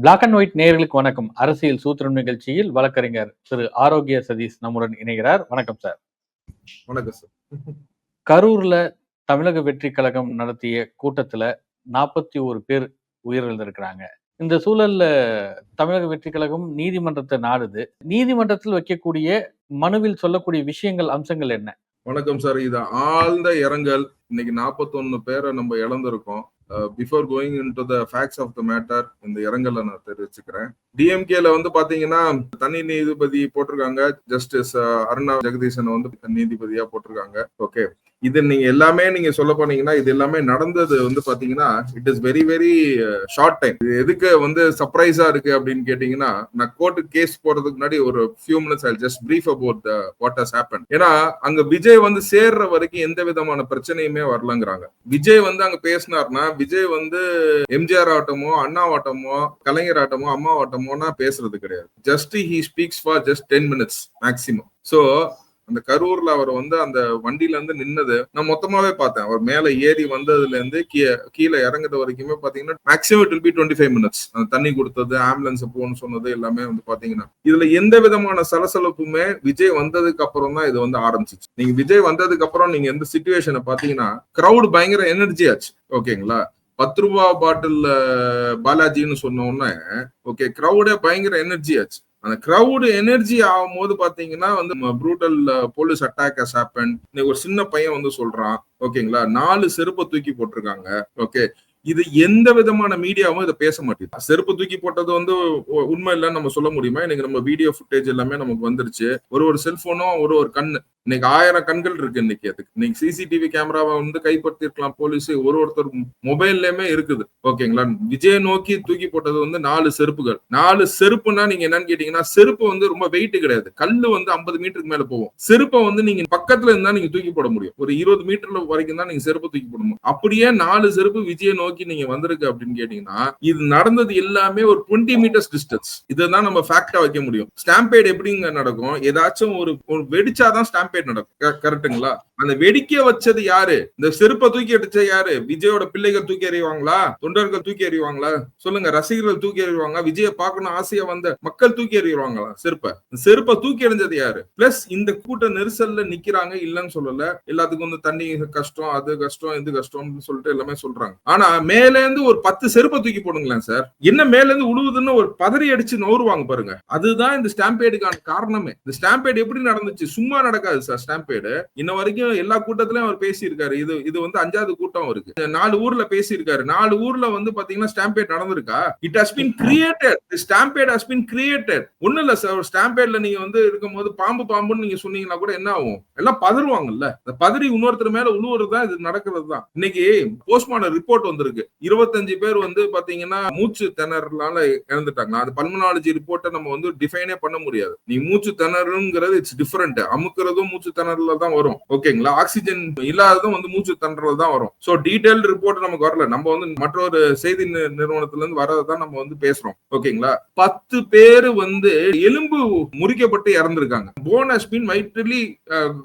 Black and white நேயர்களுக்கு வணக்கம். அரசியல் சூத்திரம் நிகழ்ச்சியில் வழக்கறிஞர் திரு ஆரோக்கிய சதீஷ் நம்முடன் இணைகிறார். வணக்கம் சார். வணக்கம் சார். கரூர்ல தமிழக வெற்றி கழகம் நடத்திய கூட்டத்துல நாற்பத்தி ஒரு பேர் உயிரிழந்திருக்கிறாங்க. இந்த சூழல்ல தமிழக வெற்றி கழகம் நீதிமன்றத்தை நாடுது. நீதிமன்றத்தில் வைக்கக்கூடிய மனுவில் சொல்லக்கூடிய விஷயங்கள் அம்சங்கள் என்ன? வணக்கம் சார். இது ஆழ்ந்த இரங்கல். இன்னைக்கு 41 பேரை நம்ம இழந்திருக்கோம். Before going into the facts of the matter இந்த இரங்கலை நான் தெரிவிச்சுக்கிறேன். டிஎம்கேல வந்து பாத்தீங்கன்னா தனி நீதிபதி போட்டிருக்காங்க. ஜஸ்டிஸ் uh, அருணா ஜெகதீசன் வந்து நீதிபதியா போட்டிருக்காங்க. ஓகே இது நீங்க எல்லாமே நீங்க சொல்ல போனீங்கன்னா இது எல்லாமே நடந்தது வந்து பாத்தீங்கன்னா it is very very short time இது எதுக்கு வந்து சர்ப்ரைஸா இருக்கு அப்படின்னு கேட்டீங்கன்னா நான் கோர்ட்டு கேஸ் போறதுக்கு முன்னாடி ஒரு few minutes I just brief about what has happen ஏன்னா அங்க விஜய் வந்து சேர்ற வரைக்கும் எந்த விதமான பிரச்சனையுமே வரலங்கிறாங்க. விஜய் வந்து அங்க பேசினார்னா விஜய் வந்து எம்ஜிஆர் ஆட்டமோ அண்ணா ஆட்டமோ கலைஞர் ஆட்டமோ அம்மா ஆட்டமோனா பேசுறது கிடையாது. Just he speaks for just ten minutes maximum so அந்த கரூர்ல அவர் வந்து அந்த வண்டியில இருந்து நின்னது நான் மொத்தமாவே பார்த்தேன். அவர் மேல ஏறி வந்ததுல இருந்து கீழே இறங்குற வரைக்குமே பாத்தீங்கன்னா maximum it be twenty five minutes அந்த தண்ணி கொடுத்தது ஆம்புலன்ஸ் போகணும்னு சொன்னது எல்லாமே வந்து பாத்தீங்கன்னா இதுல எந்த விதமான சலசலப்புமே விஜய் வந்ததுக்கு அப்புறம் தான் இது வந்து ஆரம்பிச்சிச்சு. நீங்க விஜய் வந்ததுக்கு அப்புறம் நீங்க எந்த சுச்சுவேஷனை பாத்தீங்கன்னா கிரௌட் பயங்கர எனர்ஜி ஆச்சு. ஓகேங்களா பத்து ரூபா பாட்டில் பாலாஜின்னு சொன்ன உடனே ஓகே கிரௌடே பயங்கர எனர்ஜி ஆச்சு. அந்த கிரௌடு எனர்ஜி ஆகும் போது பாத்தீங்கன்னா வந்து brutal police attack has happen இன்னைக்கு ஒரு சின்ன பையன் வந்து சொல்றான் ஓகேங்களா நாலு செருப்பை தூக்கி போட்டிருக்காங்க ஓகே இது எந்த விதமான மீடியாவும் இதை பேச மாட்டேங்குது. செருப்பு தூக்கி போட்டது வந்து உண்மை இல்லைன்னு நம்ம சொல்ல முடியுமா? இன்னைக்கு நம்ம வீடியோ ஃபுட்டேஜ் எல்லாமே நமக்கு வந்துருச்சு. ஒரு ஒரு செல்போனும் ஒரு ஒரு கண்ணு. இன்னைக்கு ஆயிரம் கண்கள் இருக்கு இன்னைக்கு அதுக்கு. இன்னைக்கு சிசிடிவி கேமராவை வந்து கைப்பற்றிருக்கலாம் போலீஸ். ஒரு ஒருத்தர் மொபைல்லயுமே இருக்குது. ஓகேங்களா? விஜய் நோக்கி தூக்கி போட்டது வந்து நாலு செருப்புகள். நாலு செருப்புனா நீங்க என்னன்னு கேட்டீங்கன்னா செருப்பு வந்து ரொம்ப வெயிட் கிடையாது. கல்லு வந்து ஐம்பது மீட்டருக்கு மேல போகும். செருப்பை வந்து நீங்க பக்கத்துல இருந்தா நீங்க தூக்கி போட முடியும். ஒரு இருபது மீட்டர்ல வரைக்கும் தான் நீங்க செருப்பு தூக்கி போட முடியும். அப்படியே நாலு செருப்பு விஜய நோக்கி நீங்க வந்திருக்கு அப்படின்னு கேட்டீங்கன்னா இது நடந்தது எல்லாமே ஒரு டுவெண்ட்டி மீட்டர்ஸ் டிஸ்டன்ஸ் இதுதான் நம்ம ஃபேக்டா வைக்க முடியும். ஸ்டாம்பேட் எப்படிங்க நடக்கும்? ஏதாச்சும் ஒரு ஒரு வெடிச்சாதான் கேம்பெயின் நடக்கும். கரெக்டுங்களா அந்த வெடிக்க வச்சது யாரு? இந்த செருப்பை தூக்கி அடிச்ச யாரு? விஜயோட பிள்ளைகள் தூக்கி எறிவாங்களா? தொண்டர்கள் தூக்கி எறிவாங்களா? சொல்லுங்க ரசிகர்கள் தூக்கி எறிவாங்க விஜய பார்க்கணும் ஆசையா வந்த மக்கள் தூக்கி எறிவாங்களா செருப்பை? செருப்பை தூக்கி எறிஞ்சது யாரு? பிளஸ் இந்த கூட்ட நெரிசல்ல நிக்கிறாங்க இல்லைன்னு சொல்லல. எல்லாத்துக்கும் வந்து தண்ணி கஷ்டம் அது கஷ்டம் இது கஷ்டம்னு சொல்லிட்டு எல்லாமே சொல்றாங்க. ஆனா மேல இருந்து ஒரு பத்து செருப்பை தூக்கி போடுங்களேன் சார். என்ன மேல இருந்து உழுவுதுன்னு ஒரு பதறி அடிச்சு நோறுவாங்க பாருங்க. அதுதான் இந்த ஸ்டாம்பேடுக்கான காரணமே. இந்த ஸ்டாம்பேடு எப்படி நடந்துச்சு? சும்மா நடக்காது. ஸ்டாம்பேடு. இன்ன வரைக்கும் எல்லா கூட்டத்திலயும் அவர் பேசியிருக்காரு. இது இது வந்து அஞ்சாவது கூட்டம் இருக்கு நாலு ஊர்ல பேசியிருக்காரு. நாலு ஊர்ல வந்து பாத்தீங்கன்னா ஸ்டாம்பேட் நடந்திருக்கா? It has been created stampede has been created ஒண்ணு இல்ல சார். ஸ்டாம்பேட்ல நீங்க வந்து இருக்கும்போது பாம்பு பாம்புன்னு நீங்க சொன்னீங்கன்னா கூட என்ன ஆகும்? எல்லாம் பதறுவாங்கல்ல. இந்த பதறி இன்னொருத்தர் மேல உழுவுறது தான் இது நடக்கிறது தான் இன்னைக்கு போஸ்ட்மார்டம் ரிப்போர்ட் வந்திருக்கு. இருபத்தஞ்சு பேர் வந்து பாத்தீங்கன்னா மூச்சு திணறலால இறந்துட்டாங்க அது பல்மனாலஜி ரிப்போர்ட்டை நம்ம வந்து டிஃபைனே பண்ண முடியாது. நீ மூச்சு திணறுங்கிறது இட்ஸ் டிஃபரெண்ட் அமுக்குறதும் மூச்சு திணறல தான் வரும். ஓகேங்களா? ஆக்சிஜன் இல்லாததும் வந்து மூச்சு திணறல் தான் வரும். சோ டீடைல் ரிப்போர்ட் நமக்கு வரல. நம்ம வந்து மற்றொரு செய்தி நிறுவனத்துல இருந்து வரதான் நம்ம வந்து பேசுறோம். ஓகேங்களா? பத்து பேர் வந்து எலும்பு முறிக்கப்பட்டு இறந்திருக்காங்க. Bone has been vitally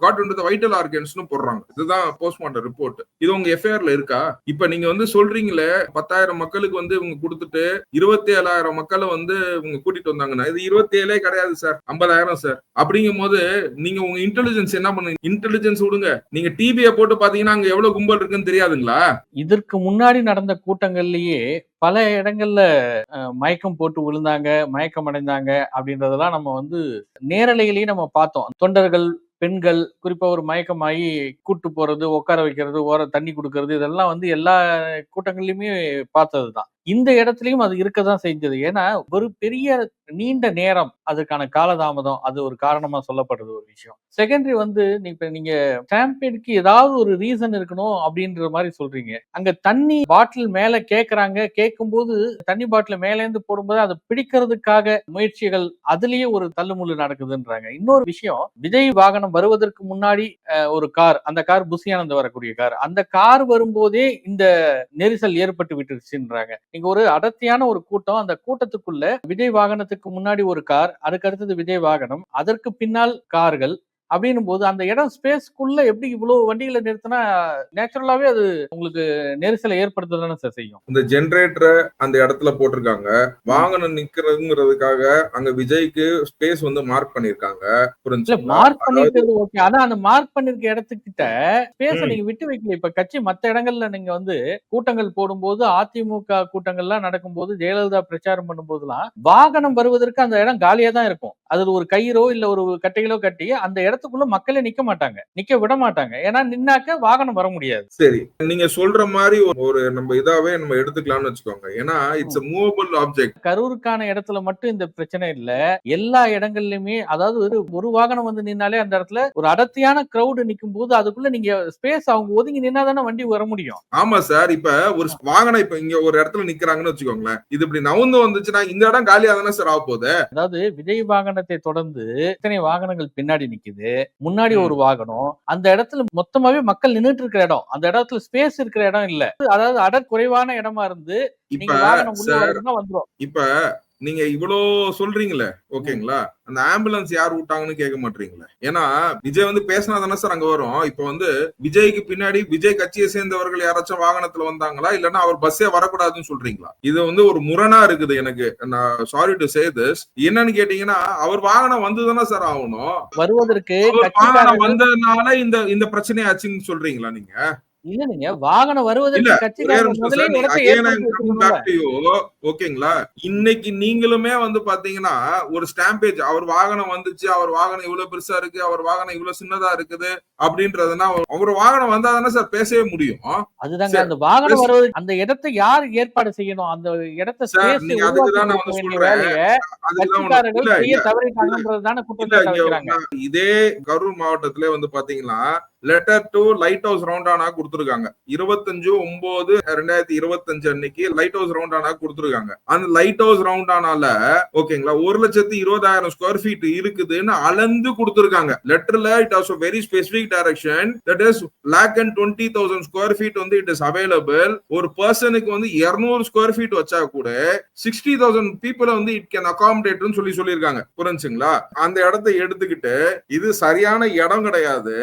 got into the vital ஆர்கன்ஸ்னு போடுறாங்க. இதுதான் போஸ்ட்மார்ட்டம் ரிப்போர்ட் இது உங்க எஃப்ஐஆர்ல இருக்கா? இப்ப நீங்க வந்து சொல்றீங்களே பத்தாயிரம் மக்களுக்கு வந்து இவங்க கொடுத்துட்டு இருபத்தி ஏழாயிரம் மக்களை வந்து இவங்க கூட்டிட்டு வந்தாங்கன்னா இது இருபத்தி ஏழே கிடையாது சார். ஐம்பதாயிரம் சார். அப்படிங்கும் போது நீங்க உங்க இன்டெலிஜென்ஸ் என்ன பண்ணுங்க இன்டெலிஜென்ஸ் விடுங்க. நீங்க டிவியை போட்டு பாத்தீங்கன்னா அங்க எவ்வளவு கும்பல் இருக்குன்னு தெரியாதுங்களா? இதற்கு முன்னாடி நடந்த கூட்டங்கள்லயே பல இடங்கள்ல மயக்கம் போட்டு விழுந்தாங்க மயக்கம் அடைந்தாங்க அப்படின்றதெல்லாம் நம்ம வந்து நேரலையிலேயே நம்ம பார்த்தோம். தொண்டர்கள் பெண்கள் குறிப்பா ஒரு மயக்கமாகி கூட்டு போறது உட்கார வைக்கிறது ஓர தண்ணி கொடுக்கறது இதெல்லாம் வந்து எல்லா கூட்டங்கள்லயுமே பார்த்ததுதான். இந்த இடத்துலையும் அது இருக்கதான் செஞ்சது. ஏன்னா ஒரு பெரிய நீண்ட நேரம் அதுக்கான காலதாமதம் அது ஒரு காரணமா சொல்லப்படுறது ஒரு விஷயம். செகண்டரி வந்து இப்ப நீங்க ஸ்டாம்பேடுக்கு ஏதாவது ஒரு ரீசன் இருக்கணும் அப்படின்ற மாதிரி சொல்றீங்க. அங்க தண்ணி பாட்டில் மேல கேக்குறாங்க. கேட்கும் போது தண்ணி பாட்டில் மேல இருந்து போடும்போது அதை பிடிக்கிறதுக்காக முயற்சிகள் அதுலயே ஒரு தள்ளுமுள்ளு நடக்குதுன்றாங்க. இன்னொரு விஷயம் விஜய் வாகனம் வருவதற்கு முன்னாடி ஒரு கார் அந்த கார் புசியானந்த வரக்கூடிய கார். அந்த கார் வரும்போதே இந்த நெரிசல் ஏற்பட்டு விட்டுருச்சுன்றாங்க. இங்க ஒரு அடர்த்தியான ஒரு கூட்டம். அந்த கூட்டத்துக்குள்ள விஜய் வாகனத்துக்கு முன்னாடி ஒரு கார் அதுக்கு அடுத்தது விஜய் வாகனம். அதற்கு பின்னால் கார்கள். அப்படின்னும் போது அந்த இடம் ஸ்பேஸ்க்குள்ள எப்படி இவ்வளவு வண்டிகளை நிறுத்தினா நேச்சுரலாவே அது உங்களுக்கு நெரிசலை ஏற்படுத்துதானே சார் செய்யும்? இந்த ஜெனரேட்டரை அந்த இடத்துல போட்டிருக்காங்க. வாகனம் நிக்கிறதுங்கிறதுக்காக அங்க விஜய்க்கு ஸ்பேஸ் வந்து மார்க் பண்ணிருக்காங்க மார்க் பண்ணிருக்கிறது ஓகே ஆனா அந்த மார்க் பண்ணிருக்க இடத்துக்கிட்ட ஸ்பேஸ நீங்க விட்டு வைக்கல. இப்ப கட்சி மத்த இடங்கள்ல நீங்க வந்து கூட்டங்கள் போடும்போது அதிமுக கூட்டங்கள்லாம் நடக்கும்போது ஜெயலலிதா பிரச்சாரம் பண்ணும்போதெல்லாம் வாகனம் வருவதற்கு அந்த இடம் காலியா தான் இருக்கும். அதுல ஒரு கயிறோ இல்ல ஒரு கட்டைகளோ கட்டி அந்த இடத்துக்குள்ள மக்களே நிக்க மாட்டாங்க. நிக்க விட மாட்டாங்க. ஏன்னா நின்னாக்க வாகனம் வர முடியாது. சரி. நீங்க சொல்ற மாதிரி ஒரு நம்ம இதாவே நம்ம எடுத்துக்கலாம்னு வச்சுக்கோங்க. ஏன்னா இட்ஸ். மூவபிள் ஆப்ஜெக்ட் கரூருக்கான இடத்துல மட்டும் இந்த பிரச்சனை இல்ல. எல்லா இடங்கள்லயுமே அதாவது ஒரு ஒரு வாகனம் வந்து நின்னாலே அந்த இடத்துல ஒரு அடர்த்தியான கிரௌடு நிக்கும் போது அதுக்குள்ள நீங்க ஸ்பேஸ் அவங்க ஒதுங்கி நின்னா தானே வண்டி வர முடியும். ஆமா சார். இப்ப ஒரு வாகனம் இப்ப இங்க ஒரு இடத்துல நிக்கிறாங்கன்னு வச்சுக்கோங்களேன். இது இப்படி நவுந்து வந்துச்சுன்னா இந்த இடம் காலியா தானே சார் ஆக போகுது அதாவது விஜய் வாகனத்தை தொடர்ந்து இத்தனை வாகனங்கள் பின்னாடி நிக்குது. முன்னாடி ம். ஒரு வாகனம். அந்த இடத்துல மொத்தமாவே மக்கள் நின்னுட்டு இருக்கிற இடம். அந்த இடத்துல ஸ்பேஸ் இருக்கிற இடம் இல்ல. அதாவது அடர் குறைவான இடமா இருந்து இப்ப இப்ப நீங்க இவ்வளோ சொல்றீங்களே ஓகேங்களா? அந்த ஆம்புலன்ஸ் யார் விட்டாங்கன்னு கேட்க மாட்டீங்களே? ஏன்னா விஜய் வந்து பேசினா தானே சார் அங்க வரும். இப்ப வந்து விஜய்க்கு பின்னாடி விஜய் கட்சியை சேர்ந்தவர்கள் யாராச்சும் வாகனத்துல வந்தாங்களா? இல்லன்னா அவர் பஸ்ஸே வரக்கூடாதுன்னு சொல்றீங்களா? இது வந்து ஒரு முரணா இருக்குது எனக்கு. நான் சாரி டு சே திஸ் என்னன்னு கேட்டீங்கன்னா அவர் வாகனம் வந்து தானே சார் ஆகணும். வருவதற்கு வாகனம் வந்ததுனால இந்த இந்த பிரச்சனை ஆச்சுன்னு சொல்றீங்களா நீங்க? இல்ல நீங்க வாகனம் வருவதற்கு ஓகேங்களா? இன்னைக்கு நீங்களுமே வந்து பாத்தீங்கன்னா ஒரு ஸ்டாம்பேஜ் அவர் வாகனம் வந்துச்சு அவர் வாகனம் இவ்வளவு பெருசா இருக்கு அவர் வாகனம் இவ்வளவு சின்னதா இருக்குது. அப்படின்றதுனா அவர் வாகனம் வந்தா தானே சார் பேசவே முடியும். அதுதாங்க அந்த வாகனம் வருவது அந்த இடத்தை யார் ஏற்பாடு செய்யணும்? அந்த இடத்த இதே கரூர் மாவட்டத்திலே வந்து பாத்தீங்கன்னா லெட்டர் டு லைட் ஹவுஸ் ரவுண்டானா கொடுத்துருக்காங்க. இருபத்தஞ்சு ஒன்பது ரெண்டாயிரத்தி இருபத்தஞ்சு அன்னைக்கு லைட் ஹவுஸ் ரவுண்டானா கொடுத்துருக்காங்க. அந்த லைட் ஹவுஸ் ரவுண்டானால ஓகேங்களா ஒரு லட்சத்தி இருபதாயிரம் ஸ்கொயர் ஃபீட் இருக்குதுன்னு அளந்து கொடுத்துருக்காங்க. லெட்டர்ல it as very specific direction that is lakh and twenty thousand square feet வந்து இட் இஸ் அவைலபிள் ஒரு பர்சனுக்கு வந்து இருநூறு ஸ்கொயர் ஃபீட் வச்சா கூட சிக்ஸ்டி தௌசண்ட் பீப்புளை வந்து இட் கேன் அகாமடேட்னு சொல்லி சொல்லியிருக்காங்க. புரிஞ்சுங்களா? அந்த இடத்தை எடுத்துக்கிட்டு இது சரியான இடம் கிடையாது.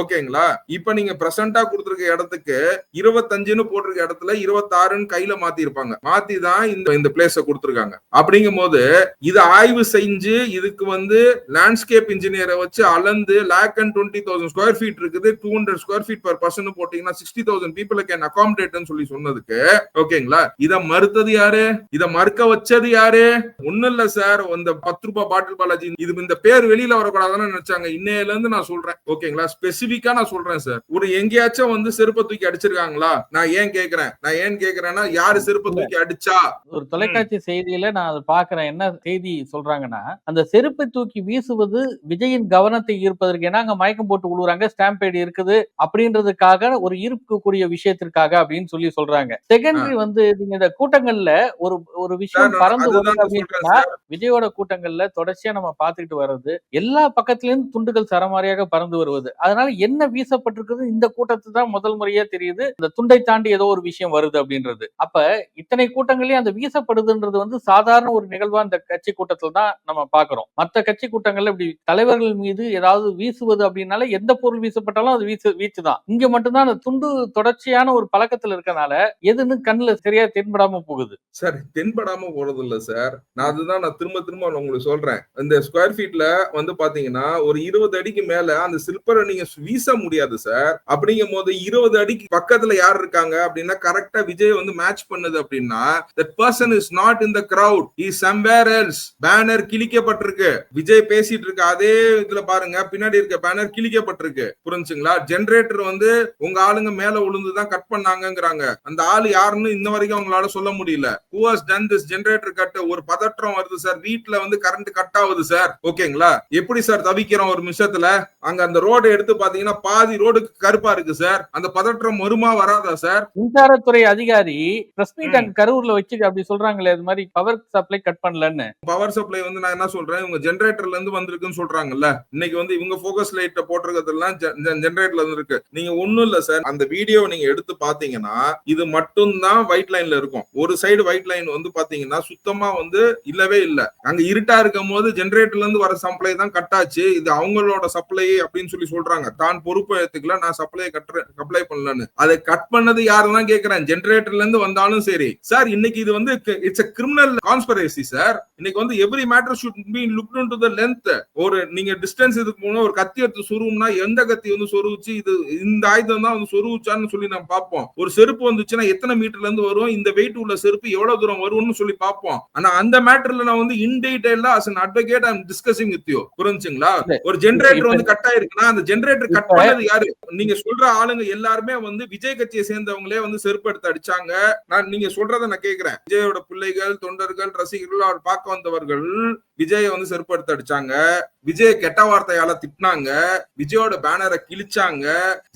ஓகேங்களா? இப்ப நீங்க பிரசண்டா கொடுத்திருக்க இடத்துக்கு இருபத்தஞ்சுன்னு போட்டிருக்க இடத்துல இருபத்தாறுன்னு கையில மாத்தி இருப்பாங்க மாத்தி தான் இந்த இந்த பிளேஸ கொடுத்துருக்காங்க. அப்படிங்கும் போது இது ஆய்வு செஞ்சு இதுக்கு வந்து லேண்ட்ஸ்கேப் இன்ஜினியரை வச்சு அளந்து lakh and twenty thousand square feet இருக்குது two hundred square feet per person போட்டீங்கன்னா சிக்ஸ்டி தௌசண்ட் பீப்புள் கேன் அகாமடேட்னு சொல்லி சொன்னதுக்கு ஓகேங்களா? இத மறுத்தது யாரு? இத மறுக்க வச்சது யாரு? ஒண்ணும் இல்ல சார் இந்த பத்து ரூபாய் பாட்டில் பாலாஜி இது இந்த பேர் வெளியில வரக்கூடாதுன்னு நினைச்சாங்க. இன்னையில இருந்து நான் சொல்றேன் ஓகேங்களா? ஸ்பெசிபிக்கா நான் சொல்றேன் சார். ஒரு எங்கேயாச்சும் வந்து செருப்பை தூக்கி அடிச்சிருக்காங்களா? நான் ஏன் கேக்குறேன்? நான் ஏன் கேக்குறேன்னா யாரு செருப்பை தூக்கி அடிச்சா? ஒரு தொலைக்காட்சி செய்தியில நான் அதை பாக்குறேன் என்ன செய்தி சொல்றாங்கன்னா அந்த செருப்பை தூக்கி வீசுவது விஜயின் கவனத்தை ஈர்ப்பதற்கு ஏன்னா அங்க மயக்கம் போட்டு விழுறாங்க ஸ்டாம்பேடு இருக்குது அப்படின்றதுக்காக ஒரு ஈர்க்கக்கூடிய விஷயத்திற்காக அப்படின்னு சொல்லி சொல்றாங்க. செகண்டரி வந்து நீங்க இந்த கூட்டங்கள்ல ஒரு ஒரு விஷயம் பறந்து அப்படின்னு விஜயோட கூட்டங்கள்ல தொடர்ச்சியா நம்ம பார்த்துக்கிட்டு வர்றது எல்லா பக்கத்திலிருந்து துண்டுகள் சரமாரியாக பறந்து வருவது. அதனால என்ன வீசப்பட்டிருக்குது? இந்த கூட்டத்து தான் முதல் முறையா தெரியுது. இந்த துண்டை தாண்டி ஏதோ ஒரு விஷயம் வருது அப்படின்றது. அப்ப இத்தனை கூட்டங்களையும் அந்த வீசப்படுதுன்றது வந்து சாதாரண ஒரு நிகழ்வா இந்த கட்சி கூட்டத்துல தான் நம்ம பாக்குறோம் மத்த கட்சி கூட்டங்கள்ல இப்படி தலைவர்கள் மீது ஏதாவது வீசுவது அப்படின்னால எந்த பொருள் வீசப்பட்டாலும் அது வீச் வீச்சு தான் இங்க மட்டும்தான் அந்த துண்டு தொடர்ச்சியான ஒரு பழக்கத்துல இருக்கனால எதுன்னு கண்ணுல சரியா தென்படாம போகுது. சார் தென்படாம போறது இல்ல சார். நான் அதுதான் நான் திரும்ப திரும்ப நான் உங்களுக்கு சொல்றேன். இந்த ஸ்கொயர் ஃபீட்ல வந்து பாத்தீங்கன்னா ஒரு இருபது அடிக்கு மேல அந்த சில்பரை நீங்க வீச முடியாது சார். அப்படிங்கும் போது இருபது அடிக்கு பக்கத்துல யார் இருக்காங்க? அப்படின்னா கரெக்டா விஜய் வந்து மேட்ச் பண்ணுது அப்படின்னா that person is not in the crowd is somewhere else banner கிழிக்கப்பட்டிருக்கு. Vijay பேசிட்டு இருக்க அதே இதுல பாருங்க. பின்னாடி இருக்க பேனர் கிழிக்கப்பட்டிருக்கு. புரிஞ்சுங்களா? ஜெனரேட்டர் வந்து உங்க ஆளுங்க மேல விழுந்துதான் கட் பண்ணாங்கங்கிறாங்க. அந்த ஆளு யாருன்னு இன்ன வரைக்கும் அவங்களால சொல்ல முடியல. Has done this generator cut ஒரு பதற்றம் வருது சார் வீட்ல வந்து கரண்ட் கட் ஆகுது சார் ஓகேங்களா எப்படி சார் தவிக்கிறோம் ஒரு நிமிஷத்துல? அங்க அந்த ரோடு எடுத்து பாத்தீங்கன்னா பாதி ரோடுக்கு கருப்பா இருக்கு சார் அந்த பதற்றம் வருமா வராதா சார் மின்சாரத்துறை அதிகாரி பிரஸ் மீட். அண்ட் கரூர்ல வச்சு அப்படி சொல்றாங்களே அது மாதிரி பவர் சப்ளை கட் பண்ணலன்னு. பவர் சப்ளை வந்து நான் என்ன சொல்றேன்? இவங்க ஜெனரேட்டர்ல இருந்து வந்திருக்குன்னு சொல்றாங்கல்ல. இன்னைக்கு வந்து இவங்க போக்கஸ் லைட்ட தான் ஜென்ரேட்ல இருந்து இருக்கு. நீங்க ஒண்ணும் இல்ல சார். அந்த வீடியோ நீங்க எடுத்து பாத்தீங்கன்னா இது மட்டும் தான் ஒயிட் லைன்ல இருக்கும். ஒரு சைடு ஒயிட் லைன் வந்து பாத்தீங்கன்னா சுத்தமா வந்து இல்லவே இல்ல. அங்க இருட்டா இருக்கும் போது ஜென்ரேட்டர்ல இருந்து வர சப்ளை தான் கட் ஆச்சு. இது அவங்களோட சப்ளை அப்படின்னு சொல்லி சொல்றாங்க. தான் பொறுப்பு எடுத்துக்கல நான் சப்ளை கட்டுறேன் சப்ளை பண்ணலன்னு. அதை கட் பண்ணது யாருன்னா தான் கேக்குறேன். ஜென்ரேட்டர்ல இருந்து வந்தாலும் சரி. சார் இன்னைக்கு இது வந்து it's a criminal conspiracy sir இன்னைக்கு வந்து every matter should be look to the length ஒரு நீங்க டிஸ்டன்ஸ் இதுக்கு போனா ஒரு கத்தி எடுத்து சொருவும்னா எந்த கத்தி வந்து சொருவுச்சு இது இந்த ஆயுதம் தான் வந்து சொருவுச்சான்னு சொல்லி நம்ம பார்ப்போம். ஒரு செருப்பு வந்துச்சுன்னா எத்தனை மீட்டர்ல இருந்து வரும்? இந்த வெயிட் உள்ள செருப்பு எவ்வளவு தூரம் வரும்னு சொல்லி பார்ப்போம். ஆனா அந்த மேட்டர்ல நான் வந்து in டீடைலா as an advocate I discussing with you புரிஞ்சுங்களா? ஒரு ஜெனரேட்டர் வந்து கட் ஆயிருக்குன்னா அந்த ஜெனரேட்டர் கட் பண்ணது யாரு? நீங்க சொல்ற ஆளுங்க எல்லாருமே வந்து விஜய் கட்சியை சேர்ந்தவங்களே வந்து செருப்பு எடுத்து அடிச்சாங்க. நான் நீங்க சொல்றத நான் கேக்குறேன். விஜயோட பிள்ளைகள் தொண்டர்கள் ரசிகர்கள் அவர் பார்க்க வந்தவர்கள் விஜய வந்து செருப்பு எடுத்து அடிச்சாங்க. விஜய கெட்ட வார்த்தையால திட்டினாங்க. விஜயோட பேனரை கிழிச்சாங்க.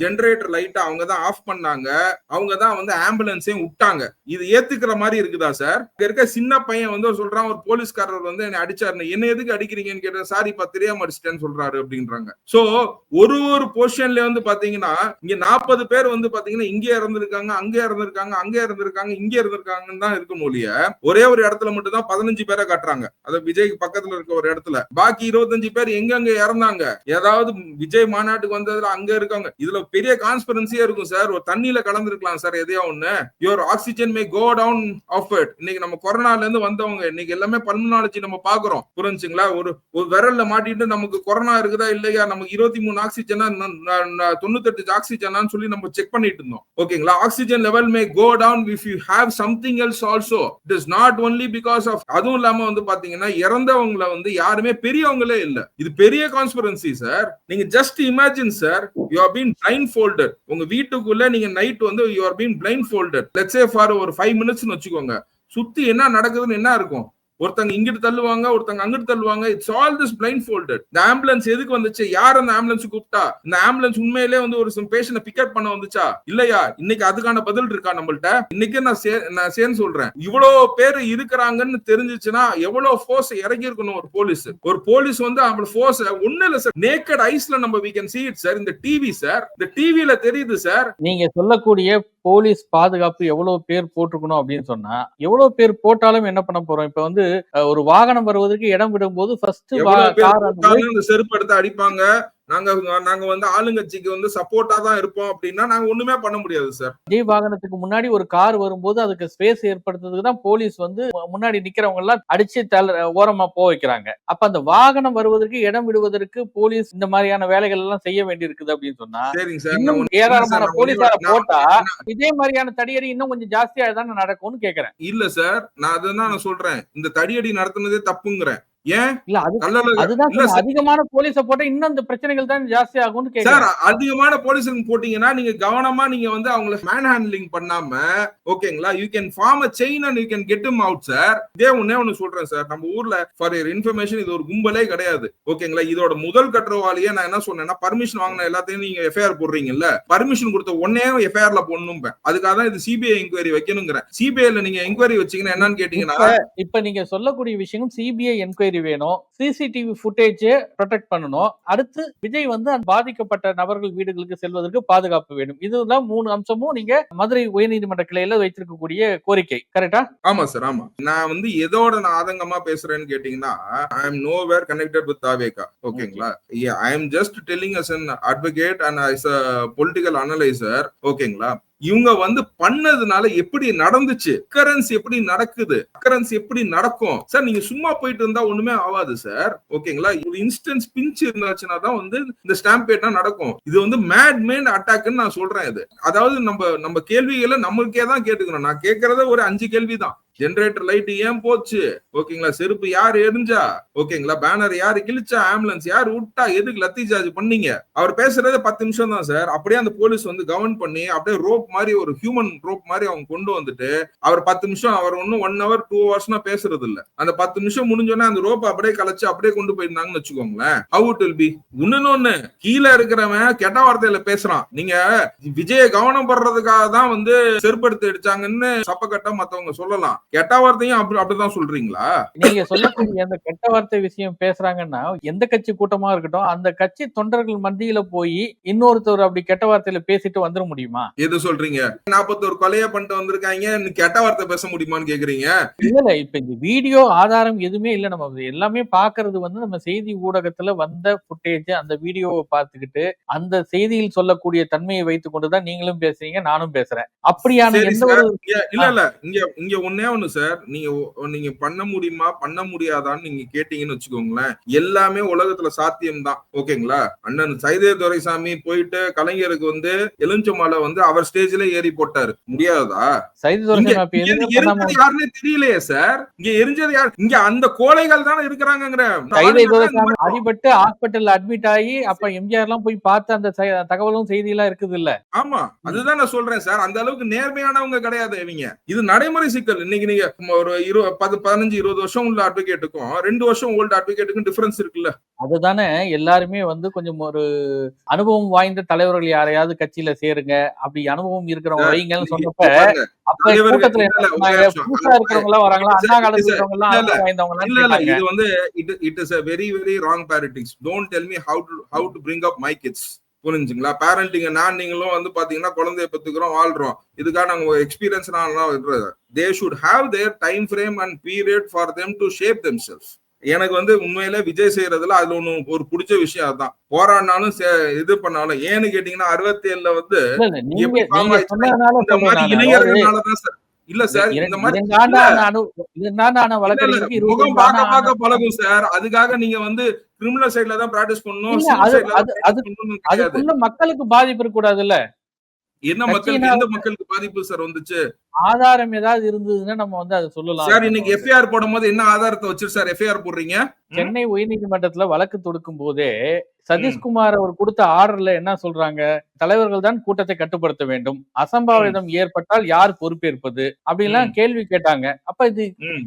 ஜென்ரேட்டர் லைட்டை அவங்க தான் ஆஃப் பண்ணாங்க. அவங்க தான் வந்து ஆம்புலன்ஸையும் விட்டாங்க. இது ஏத்துக்கிற மாதிரி இருக்குதா சார் இங்க இருக்க சின்ன பையன் வந்து சொல்றான் ஒரு போலீஸ்காரர் வந்து என்னை அடிச்சாரு. என்ன எதுக்கு அடிக்கிறீங்கன்னு கேட்டேன் சாரி இப்ப தெரியாம அடிச்சிட்டேன்னு சொல்றாரு அப்படின்றாங்க. சோ ஒரு ஒரு போர்ஷன்ல வந்து பாத்தீங்கன்னா இங்க நாற்பது பேர் வந்து பாத்தீங்கன்னா இங்கே இறந்திருக்காங்க அங்கே இறந்திருக்காங்க அங்கே இறந்துருக்காங்க இங்கே இருந்திருக்காங்கன்னு தான் இருக்கும் ஒழிய ஒரே ஒரு இடத்துல மட்டும் தான் பதினஞ்சு பேரை காட்டுறாங்க. அது விஜய்க்கு பக்கத்துல இருக்க ஒரு இடத்துல. பாக்கி இருபத்தஞ்சு பேர் எங்கெங்க இறந்தாங்க? ஏதாவது விஜய் மாநாட்டுக்கு வந்ததுல அங்க இருக்காங்க. இதுல பெரிய கான்ஸ்பரன்சியா இருக்கும் சார் ஒரு தண்ணியில கலந்துருக்கலாம் சார் எதையா ஒண்ணு. Your oxygen may go down of it இன்னைக்கு நம்ம கொரோனால இருந்து வந்தவங்க இன்னைக்கு எல்லாமே பல்மனாலஜி நம்ம பாக்குறோம். புரிஞ்சுங்களா? ஒரு ஒரு விரல்ல மாட்டிட்டு நமக்கு கொரோனா இருக்குதா இல்லையா? நமக்கு இருபத்தி மூணு ஆக்சிஜனா தொண்ணூத்தெட்டு ஆக்சிஜனான்னு சொல்லி நம்ம செக் பண்ணிட்டு இருந்தோம். ஓகேங்களா? Oxygen level may go down if you have something else also it is not only because of அதுவும் இல்லாம வந்து பாத்தீங்கன்னா இறந்தவங்கள வந்து யாருமே பெரியவங்களே இல்ல. இது பெரிய கான்ஸ்பிரன்சி சார் நீங்க just imagine sir you are been blindfolded உங்க வீட்டுக்குள்ள நீங்க நைட் வந்து you are been blindfolded let's for ஒரு ஃபைவ் மினிட்ஸ்னு வச்சுக்கோங்க. சுத்தி என்ன நடக்குதுன்னு என்ன இருக்கும்? ஒருத்தங்க இங்கிட்டு தள்ளுவாங்க ஒருத்தங்க அங்கிட்டு தள்ளுவாங்க. It's all this blind folded இந்த ஆம்புலன்ஸ் எதுக்கு வந்துச்சு? யார் அந்த ஆம்புலன்ஸ் கூப்பிட்டா? இந்த ஆம்புலன்ஸ் உண்மையிலே வந்து ஒரு பேஷண்ட பிக்கப் பண்ண வந்துச்சா? இல்லையா? இன்னைக்கு அதுக்கான பதில் இருக்கா நம்மள்ட்ட? இன்னைக்கு நான் சே- நான் சேர்ந்து சொல்றேன். இவ்வளவு பேர் இருக்கிறாங்கன்னு தெரிஞ்சுச்சுன்னா எவ்வளவு ஃபோர்ஸ் இறங்கி இருக்கணும் ஒரு போலீஸ் ஒரு போலீஸ் வந்து அவங்க ஃபோர்ஸ் ஒண்ணு இல்ல சார் நேக்கட் ஐஸ்ல நம்ம we can see it sir இந்த டிவி சார் இந்த டிவில தெரியுது சார் நீங்க சொல்லக்கூடிய போலீஸ் பாதுகாப்பு எவ்வளவு பேர் போட்டிருக்கணும் அப்படின்னு சொன்னா எவ்வளவு பேர் போட்டாலும் என்ன பண்ண போறோம்? இப்ப வந்து ஒரு வாகனம் வருவதற்கு இடம் விடும்போது ஃபர்ஸ்ட் எவ்வளவு பேர் கார் போட்டாலும் இந்த செருப்பு எடுத்து அடிப்பாங்க. நாங்க நாங்க வந்து ஆளுங்கட்சிக்கு வந்து சப்போர்ட்டா தான் இருப்போம் அப்படின்னா நாங்க ஒண்ணுமே பண்ண முடியாது சார் விஜய் வாகனத்துக்கு முன்னாடி ஒரு கார் வரும்போது அதுக்கு ஸ்பேஸ் ஏற்படுத்துறதுக்கு தான் போலீஸ் வந்து முன்னாடி நிக்கிறவங்க எல்லாம் அடிச்சு தள்ள ஓரமா போக வைக்கிறாங்க. அப்ப அந்த வாகனம் வருவதற்கு இடம் விடுவதற்கு போலீஸ் இந்த மாதிரியான வேலைகள் எல்லாம் செய்ய வேண்டி இருக்குது அப்படின்னு சொன்னா சரிங்க சார் நான் இன்னும் ஏராளமான போலீஸார போட்டா இதே மாதிரியான தடியடி இன்னும் கொஞ்சம் ஜாஸ்தியா தானே நடக்கும்னு கேக்குறேன். இல்ல சார் நான் அதுதான் நான் சொல்றேன். இந்த தடியடி நடத்துனதே தப்புங்கிறேன். ஏன். அதிகமான போலீஸ போட்டா இன்னும் இந்த பிரச்சனைகள் தான் ஜாஸ்தி ஆகும்னு சார் கேக்குறேன் அதிகமான போலீஸுக்கு போட்டீங்கன்னா நீங்க கவனமா நீங்க வந்து அவங்கள மேன் ஹேண்ட்லிங் பண்ணாம ஓகேங்களா? You can form a chain and you can get him out sir இதே ஒண்ணு சொல்றேன் சார் நம்ம ஊர்ல ஃபார் யர் இன்ஃபர்மேஷன் இது ஒரு கும்பலே கிடையாது. ஓகேங்களா? இதோட முதல் கட்டுறவாளியே நான் என்ன சொன்னேன்னா பர்மிஷன் வாங்கின எல்லாத்தையும் நீங்க எஃப்ஐஆர் போடுறீங்கல்ல? பர்மிஷன் கொடுத்த உடனே எஃப்ஐஆர்ல போடணும் அதுக்காக தான் இது சிபிஐ என்கொயரி வைக்கணுங்கிறேன். சிபிஐல நீங்க என்கொயரி வச்சீங்கன்னா என்னன்னு கேட்டீங்கன்னா இப்ப நீங்க சொல்லக்கூடிய விஷயம் சிபிஐ என்கொயரி வேணும். சிசிடிவி ஃபுட்டேஜ் ப்ரொடெக்ட் பண்ணணும். அடுத்து விஜய் வந்து பாதிக்கப்பட்ட நபர்கள் வீடுகளுக்கு செல்வதற்கு பாதுகாப்பு வேணும் இதுதான் மூணு அம்சமும் நீங்க மதுரை உயர்நீதிமன்ற கிளையில வைத்திருக்கக்கூடிய கோரிக்கை. கரெக்டா ஆமா சார் ஆமா. நான் வந்து எதோட நான் ஆதங்கமா பேசுறேன்னு கேட்டீங்கன்னா I am nowhere connected with TVK ஓகேங்களா I am just telling as an advocate and as a political analyser ஓகேங்களா இவங்க வந்து பண்ணதுனால எப்படி நடந்துச்சு? அக்கரன்ஸ் எப்படி நடக்குது? அக்கரன்ஸ் எப்படி நடக்கும்? சார் நீங்க சும்மா போயிட்டு இருந்தா ஒண்ணுமே ஆகாது சார் ஓகேங்களா? ஒரு இன்ஸ்டன்ஸ் பிஞ்ச் இருந்தாச்சுன்னா தான் வந்து இந்த ஸ்டாம்பேட்னா நடக்கும். இது வந்து மேட் மேட் அட்டாக்னு நான் சொல்றேன் இது. அதாவது நம்ம நம்ம கேள்விகளை நம்மளுக்கே தான் கேட்டுக்கணும். நான் கேட்கறத ஒரு அஞ்சு கேள்வி தான் ஜென்ரேட்டர் லைட் ஏன் போச்சு? ஓகேங்களா செருப்பு யார் எரிஞ்சா? ஓகேங்களா பேனர் யாரு கிழிச்சா? ஆம்புலன்ஸ் யார் விட்டா? எதுக்கு லத்தி சார்ஜ் பண்ணீங்க? அவர் பேசுறது பத்து நிமிஷம் தான் சார் அப்படியே அந்த போலீஸ் வந்து கவர்ன் பண்ணி அப்படியே ரோப் மாதிரி ஒரு ஹியூமன் ரோப் மாதிரி அவங்க கொண்டு வந்துட்டு அவர் பத்து நிமிஷம் அவர் ஒன்னும் ஒன் ஹவர் டூ ஹவர்ஸ்னா பேசுறது இல்ல. அந்த பத்து நிமிஷம் முடிஞ்சோடனே அந்த ரோப் அப்படியே கலைச்சு அப்படியே கொண்டு போயிருந்தாங்கன்னு வச்சுக்கோங்களேன். ஹவு இட் வில் பி இன்னொன்னு கீழே இருக்கிறவன் கெட்ட வார்த்தையில பேசுறான். நீங்க விஜய கவனம் படுறதுக்காக தான் வந்து செருப்படுத்தி அடிச்சாங்கன்னு சப்பக்கட்ட மத்தவங்க சொல்லலாம். கெட்ட வார்த்தையும் அப்படி அப்படிதான் சொல்றீங்களா? நீங்க சொல்லக்கூடிய அந்த கெட்ட வார்த்தை விஷயம் பேசுறாங்கன்னா எந்த கட்சி கூட்டமா இருக்கட்டும் அந்த கட்சி தொண்டர்கள் மத்தியில போய் இன்னொருத்தர் அப்படி கெட்ட வார்த்தையில பேசிட்டு வந்துட முடியுமா? எது சொல்றீங்க? நாற்பத்தோரு கொலைய பண்ணிட்டு வந்திருக்காங்க கெட்ட வார்த்தை பேச முடியுமான்னு கேக்குறீங்க? இல்ல இப்ப இந்த வீடியோ ஆதாரம் எதுவுமே இல்ல நம்ம எல்லாமே பாக்குறது வந்து நம்ம செய்தி ஊடகத்துல வந்த ஃபுட்டேஜ் அந்த வீடியோவை பார்த்துக்கிட்டு அந்த செய்தியில் சொல்லக்கூடிய தன்மையை வைத்துக் கொண்டுதான் நீங்களும் பேசுறீங்க நானும் பேசுறேன். அப்படியான எந்த ஒரு இல்ல இல்ல இங்க இங்க ஒன்னே ஒண்ணு சார். நீங்க நீங்க பண்ண முடியுமா பண்ண முடியாதான்னு நீங்க கேட்டீங்கன்னு வச்சுக்கோங்களேன். எல்லாமே உலகத்துல சாத்தியம் தான் ஓகேங்களா? அண்ணன் சைதே துரைசாமி போயிட்டு கலைஞருக்கு வந்து எலுமிச்சமாலை வந்து அவர் ஸ்டேஜ்ல ஏறி போட்டாரு. முடியாதா? சைது இங்க துரைசாமி அப்ப இங்க எதுவுமே பண்ணாம எரிஞ்சது யாருன்னே தெரியலையே சார். இங்க எரிஞ்சது யார்? இங்க அந்த கோழைகள் தானே இருக்கிறாங்க கைதை துரைசாமி அடிபட்டு ஹாஸ்பிட்டல்ல அட்மிட் ஆகி அப்ப எம்ஜிஆர் எல்லாம் போய் பார்த்து அந்த தகவலும் செய்தி எல்லாம் இருக்குது இல்ல ஆமா. அதுதான் நான் சொல்றேன் சார். அந்த அளவுக்கு நேர்மையானவங்க கிடையாது இவங்க. இது நடைமுறை சிக்கல். இன்னைக்கு நீங்க ஒரு இரு பத்து பதினஞ்சு இருபது வருஷம் உள்ள அட்வொகேட்டுக்கும் ரெண்டு வருஷம் ஓல்டு அட்வொகேட்டுக்கும் டிஃபரன்ஸ் இருக்குல்ல? அதுதானே எல்லாருமே வந்து கொஞ்சம் ஒரு அனுபவம் வாய்ந்த தலைவர்கள் யாரையாவது கட்சியில சேருங்க. அப்படி அனுபவம் இருக்கிறவங்க வைங்கன்னு சொன்னப்ப அப்ப கூட்டத்துல. புதுசா இருக்கிறவங்க வராங்களா? அண்ணா காலத்துல இது வந்து it it is a very very wrong parentings don't tell me how to how to bring up my kids புரிஞ்சுங்களா? பேரண்டிங் நான் நீங்களும் வந்து பாத்தீங்கன்னா குழந்தைய பெத்துக்கிறோம் வாழ்றோம். இதுக்காக நாங்க எக்ஸ்பீரியன்ஸ் நான் they should have their time frame and period for them to shape them எனக்கு வந்து உண்மையில விஜய் செய்யறதுல அதுல ஒண்ணு ஒரு பிடிச்ச விஷயம் அதான் போராடினாலும் இது பண்ணாலும் ஏன்னு கேட்டீங்கன்னா அறுபத்தி ஏழுல வந்து இளைஞர்கள்னாலதான் சார் இல்ல சார் இந்த மாதிரி முகம் பார்க்க பார்க்க பழகும் சார். அதுக்காக நீங்க வந்து கிரிமினல் சைடுல தான் பிராக்டிஸ் பண்ணணும். அதுக்குள்ள மக்களுக்கு பாதிப்பு இருக்க கூடாதுல்ல என்ன மக்களுக்கு எந்த மக்களுக்கு பாதிப்பு சார் வந்துச்சு? ஆதாரம் ஏதாவது இருந்ததுன்னா நம்ம வந்து அதை சொல்லலாம். சார் இன்னைக்கு எஃப்ஐஆர் போடும் போது என்ன ஆதாரத்தை வச்சு சார் எஃப்ஐஆர் போடுறீங்க? சென்னை உயர்நீதிமன்றத்துல வழக்கு தொடுக்கும் போதே சதீஷ்குமார் அவர் கொடுத்த ஆர்டர்ல என்ன சொல்றாங்க? தலைவர்கள் தான் கூட்டத்தை கட்டுப்படுத்த வேண்டும். அசம்பாவிதம் ஏற்பட்டால் யார் பொறுப்பேற்பது? அப்படிலாம் கேள்வி கேட்டாங்க. அப்ப இது.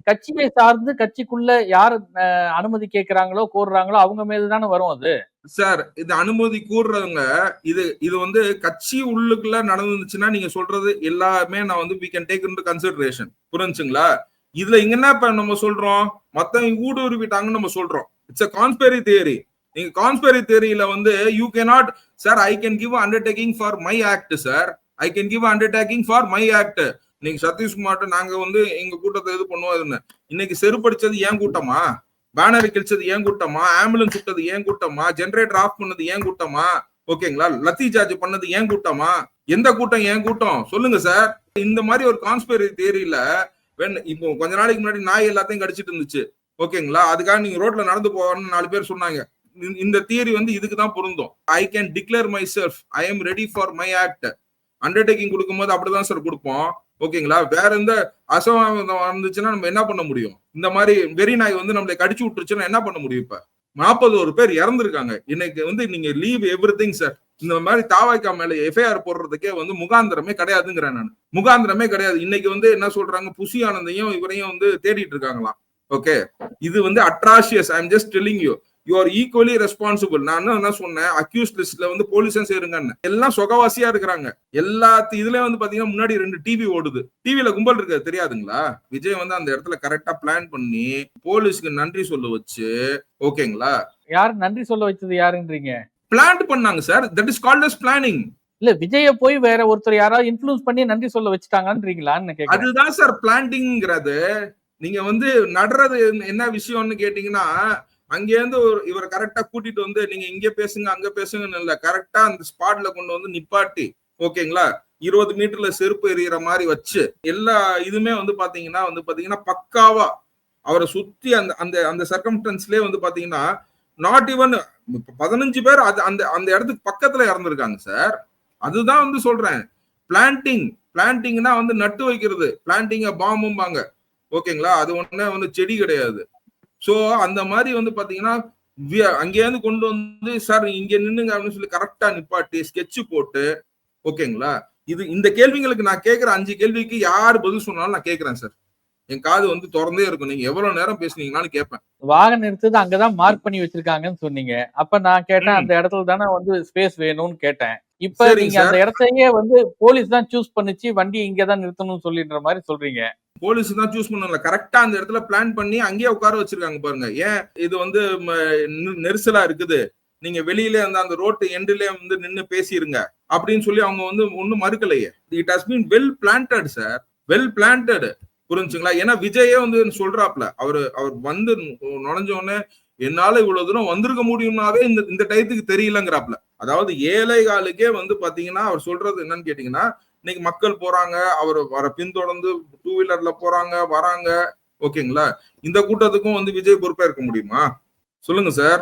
கட்சியை சார்ந்து கட்சிக்குள்ள யார் அனுமதி கேட்கிறாங்களோ கோருறாங்களோ அவங்க மீதுதானே வரும் அது. சார் இது அனுமதி கூறுறவங்க இது இது வந்து கட்சி உள்ளுக்குள்ள நடந்துச்சுன்னா நீங்க சொல்றது எல்லாமே நான் வந்து we can take into consideration புரிஞ்சுங்களா? இதுல இங்க என்ன இப்ப நம்ம சொல்றோம்? மத்தவங்க ஊடுருவிட்டாங்கன்னு நம்ம சொல்றோம். இட்ஸ் அ கான்ஸ்பெரி தியரி நீங்க கான்ஸ்பெரி தேரியில வந்து you can not sir I can give undertaking for my act sir I can give undertaking for my act நீங்க சதீஷ்குமார்ட்ட நாங்க வந்து எங்க கூட்டத்தை இது பண்ணுவோம் இதுன்னு இன்னைக்கு செருப்படிச்சது ஏன் கூட்டமா? பேனர் கிழிச்சது ஏன் கூட்டமா? ஆம்புலன்ஸ் விட்டது ஏன் கூட்டமா? ஜென்ரேட்டர் ஆஃப் பண்ணது ஏன் கூட்டமா? ஓகேங்களா? லத்தி சார்ஜ் பண்ணது ஏன் கூட்டமா? எந்த கூட்டம் ஏன் கூட்டம்? சொல்லுங்க சார் இந்த மாதிரி ஒரு கான்ஸ்பெரி தேரியில வென் இப்போ கொஞ்ச நாளைக்கு முன்னாடி நாய் எல்லாத்தையும் கடிச்சிட்டு இருந்துச்சு. ஓகேங்களா? அதுக்காக நீங்க ரோட்ல நடந்து போவான்னு நாலு பேர் சொன்னாங்க. இந்த- தியரி வந்து இதுக்கு தான் பொருந்தும். I can declare myself I am ready for my act undertaking கொடுக்கும்போது அப்படிதான் சார் கொடுப்போம். ஓகேங்களா வேற எந்த அசம்பாவிதம் வந்துச்சுன்னா நம்ம என்ன பண்ண முடியும்? இந்த மாதிரி வெறி நாய் வந்து நம்மளை கடிச்சு விட்டுருச்சுன்னா என்ன பண்ண முடியும் இப்ப? நாற்பது ஒரு பேர் இறந்துருக்காங்க. இன்னைக்கு வந்து நீங்க லீவ் எவ்ரி திங் சார் இந்த மாதிரி தாவாய்க்கா மேல எஃப்ஐஆர் போடுறதுக்கே வந்து முகாந்திரமே கிடையாதுங்கிறேன் நான். முகாந்திரமே கிடையாது. இன்னைக்கு வந்து என்ன சொல்றாங்க? புசி ஆனந்தையும் இவரையும் வந்து தேடிட்டு இருக்காங்களாம். ஓகே இது வந்து atrocious I am just telling you you are equally responsible நான் என்ன சொன்னேன்? அக்யூஸ் லிஸ்ட்ல வந்து போலீஸும் சேருங்கன்னு. எல்லாம் சொகவாசியா இருக்கிறாங்க. எல்லா இதுலயும் வந்து பாத்தீங்கன்னா முன்னாடி ரெண்டு டிவி ஓடுது. டிவில கும்பல் இருக்கிறது தெரியாதுங்களா? விஜய் வந்து அந்த இடத்துல கரெக்டா பிளான் பண்ணி போலீஸ்க்கு நன்றி சொல்ல வச்சு ஓகேங்களா? யார் நன்றி சொல்ல வச்சது யாருன்றீங்க? பிளான் பண்ணாங்க sir that is called as planning இல்ல விஜய போய் வேற ஒருத்தர் யாராவது இன்ஃபுளுன்ஸ் பண்ணி நன்றி சொல்ல வச்சுட்டாங்கன்றீங்களான்னு அதுதான் சார் பிளான்டிங்கிறது நீங்க வந்து நடுறது என்ன விஷயம்னு கேட்டீங்கன்னா அங்கேருந்து ஒரு இவரை கரெக்டா கூட்டிட்டு வந்து நீங்க இங்க பேசுங்க அங்க பேசுங்கன்னு இல்ல. கரெக்டா அந்த ஸ்பாட்ல கொண்டு வந்து நிப்பாட்டி ஓகேங்களா? இருபது மீட்டர்ல செருப்பு எறிகிற மாதிரி வச்சு எல்லா இதுமே வந்து பாத்தீங்கன்னா வந்து பாத்தீங்கன்னா பக்காவா அவரை சுத்தி அந்த அந்த அந்த சர்க்கம்டன்ஸ்லயே வந்து பாத்தீங்கன்னா நாட் ஈவன் பதினஞ்சு பேர் அது அந்த அந்த இடத்துக்கு பக்கத்துல இறந்துருக்காங்க சார் அதுதான் வந்து சொல்றேன். பிளான்டிங் பிளான்டிங்னா வந்து நட்டு வைக்கிறது. பிளான்டிங்க பாம்பும்பாங்க ஓகேங்களா? அது ஒண்ணு வந்து செடி கிடையாது. சோ அந்த மாதிரி வந்து பாத்தீங்கன்னா அங்கேயிருந்து கொண்டு வந்து சார் இங்க நின்னுங்க அப்படின்னு சொல்லி கரெக்டா நிப்பாட்டி ஸ்கெட்ச் போட்டு ஓகேங்களா? இது இந்த கேள்விங்களுக்கு நான் கேட்கிற அஞ்சு கேள்விக்கு யார் பதில் சொன்னாலும் நான் கேட்கிறேன் சார். என் காது வந்து திறந்தே இருக்கும். நீங்க எவ்வளவு நேரம் பேசுனீங்கனாலும் கேட்பேன். வாகனம் நிறுத்தது அங்கதான் மார்க் பண்ணி வச்சிருக்காங்கன்னு சொன்னீங்க. அப்ப நான் கேட்டேன். அந்த இடத்துல தானே வந்து ஸ்பேஸ் வேணும்னு கேட்டேன். இப்ப நீங்க அந்த இடத்தையே வந்து போலீஸ் தான் சூஸ் பண்ணிச்சு வண்டி இங்கதான் நிறுத்தணும்னு சொல்லின்ற மாதிரி சொல்றீங்க. போலீஸ் தான் சூஸ் பண்ணல கரெக்டா அந்த இடத்துல பிளான் பண்ணி அங்கேயே உட்கார வச்சிருக்காங்க பாருங்க. ஏன்? இது வந்து ம, நெ- நெரிசலா இருக்குது. நீங்க வெளியில அந்த அந்த ரோட்டு எண்டுல வந்து நின்னு பேசிருங்க. அப்படின்னு சொல்லி அவங்க வந்து ஒண்ணும் மறுக்கலையே. It has been well planted sir well planted புரிஞ்சுங்களா? ஏன்னா விஜயே வந்து சொல்றாப்ல? அவரு அவர் வந்து நுழைஞ்ச உடனே என்னால இவ்வளவு தூரம் வந்திருக்க முடியும்னாவே இந்த இந்த டயத்துக்கு தெரியலங்கிறாப்ல. அதாவது ஏழை காலுக்கே வந்து பாத்தீங்கன்னா அவர் சொல்றது என்னன்னு கேட்டீங்கன்னா இன்னைக்கு மக்கள் போறாங்க அவர் வர பின்தொடர்ந்து டூ வீலர்ல போறாங்க வராங்க. ஓகேங்களா? இந்த கூட்டத்துக்கும் வந்து விஜய் பொறுப்பா இருக்க முடியுமா? சொல்லுங்க சார்.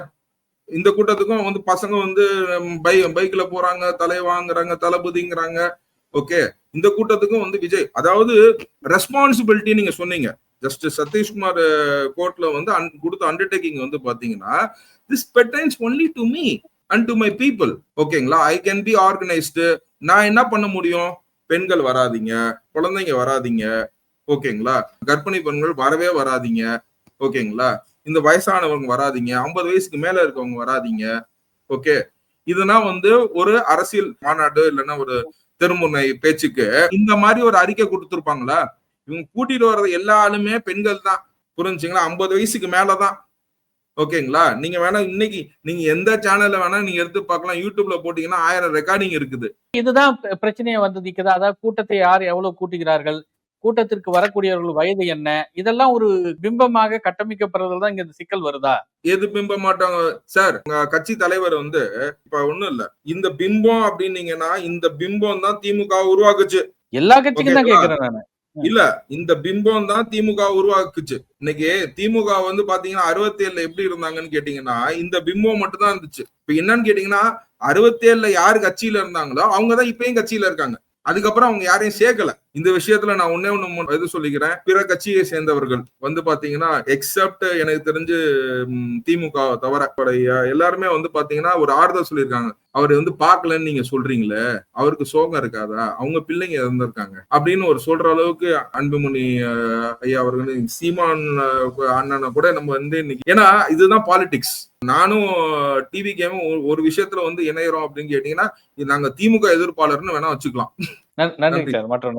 இந்த கூட்டத்துக்கும் வந்து பசங்க வந்து பை பைக்ல போறாங்க தலை வாங்குறாங்க தளபதிங்கிறாங்க ஓகே. இந்த கூட்டத்துக்கும் வந்து விஜய் அதாவது ரெஸ்பான்சிபிலிட்டி நீங்க சொன்னீங்க. ஜஸ்ட் சதீஷ்குமார் கோர்ட்ல வந்து கொடுத்த அண்டர்டேக்கிங் வந்து பாத்தீங்கன்னா this pertains only to me and to my people ஓகேங்களா? ஐ கேன் பி ஆர்கனைஸ்டு நான் என்ன பண்ண முடியும்? பெண்கள் வராதீங்க குழந்தைங்க வராதீங்க ஓகேங்களா? கர்ப்பிணி பெண்கள் வரவே வராதீங்க ஓகேங்களா? இந்த வயசானவங்க வராதீங்க ஐம்பது வயசுக்கு மேல இருக்கவங்க வராதீங்க ஓகே? இதுனா வந்து ஒரு அரசியல் மாநாடு இல்லைன்னா ஒரு தெருமுனை பேச்சுக்கு இந்த மாதிரி ஒரு அறிக்கை கொடுத்துருப்பாங்களா? இவங்க கூட்டிட்டு வர்றது எல்லா ஆளுமே பெண்கள் தான் புரிஞ்சுங்களா? ஐம்பது வயசுக்கு மேலதான் ஓகேங்களா? நீங்க வேணா இன்னைக்கு நீங்க எந்த சேனல்ல வேணா நீங்க எடுத்து பார்க்கலாம். யூடியூப்ல போட்டீங்கன்னா ஆயிரம் ரெக்கார்டிங் இருக்குது. இதுதான் பிர- பிரச்சனையை வந்து அதாவது கூட்டத்தை யார் எவ்வளவு கூட்டுகிறார்கள்? கூட்டத்திற்கு வரக்கூடியவர்கள் வயது என்ன? இதெல்லாம் ஒரு பிம்பமாக கட்டமைக்கப்படுறதுல தான் இங்க இந்த சிக்கல் வருதா? எது பிம்ப மாட்டாங்க? சார் கட்சி தலைவர் வந்து இப்ப ஒண்ணும் இல்ல. இந்த பிம்பம் அப்படின்னீங்கன்னா இந்த பிம்பம் தான் திமுக உருவாக்குச்சு. எல்லா கட்சிக்கும் தான்? கேக்குறேன் நானு. இல்ல இந்த பிம்பம் தான் திமுக உருவாக்குச்சு. இன்னைக்கு திமுக வந்து பாத்தீங்கன்னா அறுபத்தி ஏழுல எப்படி இருந்தாங்கன்னு கேட்டீங்கன்னா இந்த பிம்பம் மட்டும் தான் இருந்துச்சு. இப்ப என்னன்னு கேட்டீங்கன்னா அறுபத்தி ஏழுல யாரு கட்சியில இருந்தாங்களோ அவங்கதான் இப்பயும் கட்சியில இருக்காங்க. அதுக்கப்புறம் அவங்க யாரையும் சேர்க்கல. இந்த விஷயத்துல நான் ஒன்னே ஒண்ணு இது சொல்லிக்கிறேன். பிற கட்சியை சேர்ந்தவர்கள் வந்து பாத்தீங்கன்னா எக்ஸப்ட் எனக்கு தெரிஞ்சு திமுக வை தவிர எல்லாருமே வந்து பாத்தீங்கன்னா ஒரு ஆறுதல் சொல்லியிருக்காங்க. அவர் வந்து பார்க்கலன்னு நீங்க சொல்றீங்களே அவருக்கு சோகம் இருக்காதா? அவங்க பிள்ளைங்க இறந்திருக்காங்க. அப்படின்னு ஒரு சொல்ற அளவுக்கு அன்புமணி ஐயா அவர்கள் சீமான் அண்ணனை கூட நம்ம வந்து இன்னைக்கு ஏன்னா இதுதான் பாலிடிக்ஸ் நானும் டிவி கேமும் ஒரு விஷயத்துல வந்து இணையறோம் அப்படின்னு கேட்டீங்கன்னா நாங்க திமுக எதிர்ப்பாளர்னு வேணா வச்சுக்கலாம். நன்- நன்றி. சார். மற்ற